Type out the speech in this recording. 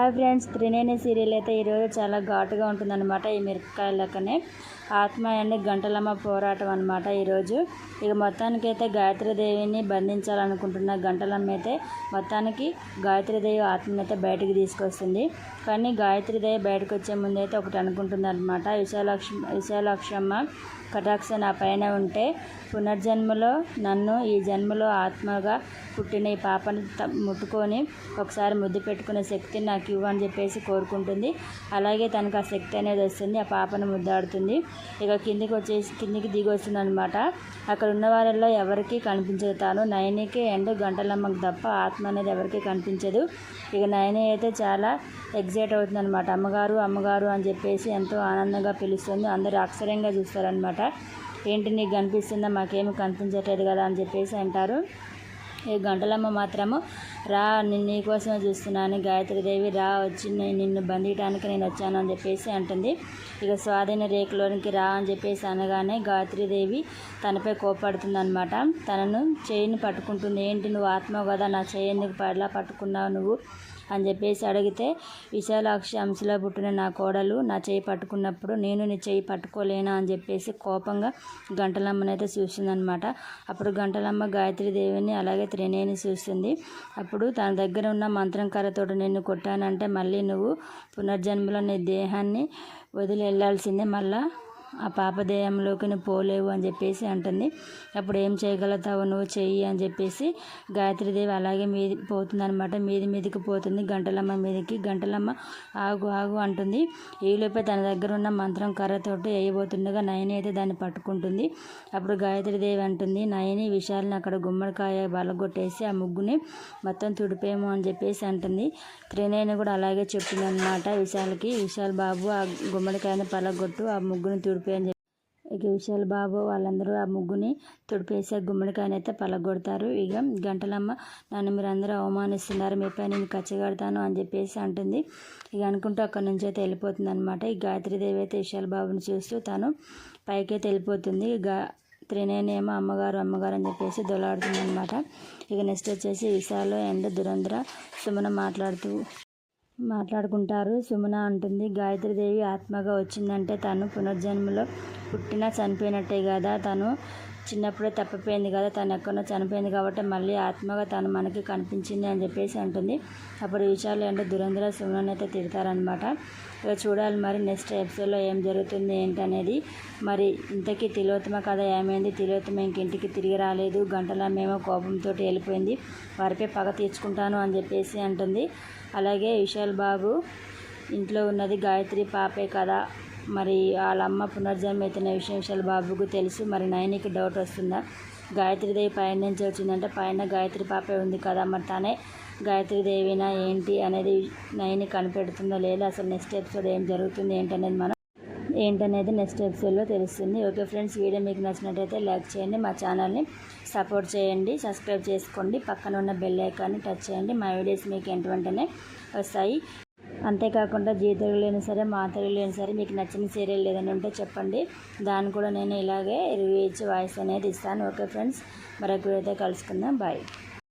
Hi friends త్రినేని serial అయితే ఈరోజు చాలా ఘాటుగా ఉంటుందన్నమాట ఈ మిరపకాయ లెక్కనే. ఆత్మ అండ్ గంటలమ్మ పోరాటం అనమాట ఈరోజు. ఇక మొత్తానికైతే గాయత్రీదేవిని బంధించాలనుకుంటున్న గంటలమ్మ అయితే మొత్తానికి గాయత్రీదేవి ఆత్మని అయితే బయటకు తీసుకొస్తుంది. కానీ గాయత్రీదేవి బయటకు వచ్చే ముందు అయితే ఒకటి అనుకుంటుంది అనమాట విశాలాక్షమ్మ కటాక్ష నా పైన ఉంటే పునర్జన్మలో నన్ను ఈ జన్మలో ఆత్మగా పుట్టిన ఈ పాపను ముట్టుకొని ఒకసారి ముద్దు పెట్టుకునే శక్తి నాకు ఇవ్వని చెప్పేసి కోరుకుంటుంది. అలాగే తనకు ఆ శక్తి అనేది వస్తుంది ఆ పాపను ముద్దాడుతుంది. ఇక కిందికి వచ్చేసి కిందికి దిగి వస్తుంది అనమాట అక్కడ ఉన్న వారిలో ఎవరికి కనిపించదు. తాను నయనికి అండ్ గంటలమ్మకు తప్ప ఆత్మ అనేది ఎవరికి కనిపించదు. ఇక నయని అయితే చాలా ఎగ్జైట్ అవుతుంది అనమాట అమ్మగారు అమ్మగారు అని చెప్పేసి ఎంతో ఆనందంగా పిలుస్తుంది. అందరు అక్షరంగా చూస్తారనమాట ఏంటి నీకు కనిపిస్తుందా? మాకేమి కనిపించట్లేదు కదా అని చెప్పేసి అంటారు. ఈ గంటలమ్మ మాత్రము? రా నేను నీకోసమే చూస్తున్నాను. గాయత్రీదేవి రా వచ్చి నేను నిన్ను బంధించడానికి నేను వచ్చాను అని చెప్పేసి అంటుంది. ఇక స్వాధీన రేఖలోనికి రా అని చెప్పేసి అనగానే గాయత్రీదేవి తనపై కోపడుతుంది అనమాట తనను చేయిని పట్టుకుంటుంది. ఏంటి నువ్వు ఆత్మ కదా నా చేయి ఎందుకు పడలా పట్టుకున్నావు నువ్వు? అని చెప్పేసి అడిగితే విశాలాక్షి అంశలో పుట్టిన నా కోడలు నా చేయి పట్టుకున్నప్పుడు నేను నీ చేయి పట్టుకోలేనా అని చెప్పేసి కోపంగా గంటలమ్మనైతే చూస్తుందనమాట అప్పుడు గంటలమ్మ గాయత్రీదేవిని అలాగే త్రినేని చూస్తుంది అప్పుడు తన దగ్గర ఉన్న మంత్రంకారతో నిన్ను కొట్టానంటే మళ్ళీ నువ్వు పునర్జన్మలో నీ దేహాన్ని వదిలి వెళ్ళాల్సిందే మళ్ళీ ఆ పాపదేయంలోకి నువ్వు పోలేవు అని చెప్పేసి అంటుంది. అప్పుడు ఏం చేయగలుగుతావు? నువ్వు చెయ్యి అని చెప్పేసి గాయత్రీదేవి అలాగే మీది పోతుందనమాట మీది మీదికి పోతుంది. గంటలమ్మ మీదకి గంటలమ్మ ఆగు ఆగు అంటుంది. ఈలోపే తన దగ్గర ఉన్న మంత్రం కర్రతోటి వేయబోతుండగా నయని అయితే దాన్ని పట్టుకుంటుంది. అప్పుడు గాయత్రీదేవి అంటుంది నయని విశాలని అక్కడ గుమ్మడికాయ బలగొట్టేసి ఆ ముగ్గుని మొత్తం తుడిపేమో అని చెప్పేసి అంటుంది. త్రినేని కూడా అలాగే చెప్పిందనమాట విశాల్కి. విశాల్ బాబు ఆ గుమ్మడికాయని పలగొట్టు ఆ ముగ్గుని తుడి తుడిపి అని చెప్పి ఇక విశాల్ బాబు వాళ్ళందరూ ఆ ముగ్గుని తుడిపేసి గుమ్మడికాయనైతే పలగొడతారు. ఇక గంటలమ్మ నన్ను మీరు అందరూ అవమానిస్తున్నారు మీపై నేను కచ్చగడతాను అని చెప్పేసి అంటుంది. ఇక అనుకుంటూ అక్కడి నుంచి అయితే వెళ్ళిపోతుంది అనమాట ఈ గాయత్రీదేవి అయితే విశాల్ బాబుని చూస్తూ తను పైకైతే వెళ్ళిపోతుంది. గా త్రినేనేమో అమ్మగారు అమ్మగారు అని చెప్పేసి దొలాడుతుంది అనమాట ఇక నెక్స్ట్ వచ్చేసి విశాలు అండ్ దురంధ్ర సుమన మాట్లాడుతూ మాట్లాడుకుంటారు. సుమన అంటుంది గాయత్రీదేవి ఆత్మగా వచ్చిందంటే తను పునర్జన్మలో పుట్టినా చనిపోయినట్టే కదా. తను చిన్నప్పుడే తప్పిపోయింది కదా తను ఎక్కడో చనిపోయింది కాబట్టి మళ్ళీ ఆత్మగా తను మనకి కనిపించింది అని చెప్పేసి అంటుంది. అప్పుడు విషయాలు అంటే దురంధ్ర సుమన్ అయితే తిడతారనమాట ఇక చూడాలి మరి నెక్స్ట్ ఎపిసోడ్లో ఏం జరుగుతుంది ఏంటనేది. మరి ఇంతకీ తిలోత్తమ కథ ఏమైంది? తిలోత్తమ ఇంకింటికి తిరిగి రాలేదు. గంటల మేము కోపంతో వెళ్ళిపోయింది. వారిపై పగ తీర్చుకుంటాను అని చెప్పేసి అంటుంది. అలాగే విశాల్ బాబు ఇంట్లో ఉన్నది గాయత్రి పాపే కదా. మరి వాళ్ళ అమ్మ పునర్జన్మ ఎత్తిన విషయం విషయాలు బాబుకు తెలుసు. మరి నయనికి డౌట్ వస్తుందా? గాయత్రీదేవి పైన నుంచి వచ్చిందంటే పైన గాయత్రి పాపే ఉంది కదా మరి తనే గాయత్రీదేవినా ఏంటి అనేది నయని కనిపెడుతుందో లేదా అసలు నెక్స్ట్ ఎపిసోడ్ ఏం జరుగుతుంది ఏంటనేది మనం ఏంటనేది నెక్స్ట్ ఎపిసోడ్లో తెలుస్తుంది. ఓకే ఫ్రెండ్స్ వీడియో మీకు నచ్చినట్టయితే లైక్ చేయండి మా ఛానల్ని సపోర్ట్ చేయండి సబ్స్క్రైబ్ చేసుకోండి పక్కన ఉన్న బెల్ ఐకాన్ని టచ్ చేయండి. మా వీడియోస్ మీకు ఎంట వెంటనే వస్తాయి. అంతేకాకుండా జీ తెలుగులైనా సరే మా తెలుగులైనా సరే మీకు నచ్చిన సీరియల్ ఏదైనా ఉంటే చెప్పండి. దాన్ని కూడా నేను ఇలాగే రివ్యూ ఇచ్చి వాయిస్ అనేది ఇస్తాను. ఓకే ఫ్రెండ్స్ మరొక అయితే కలుసుకుందాం. బాయ్.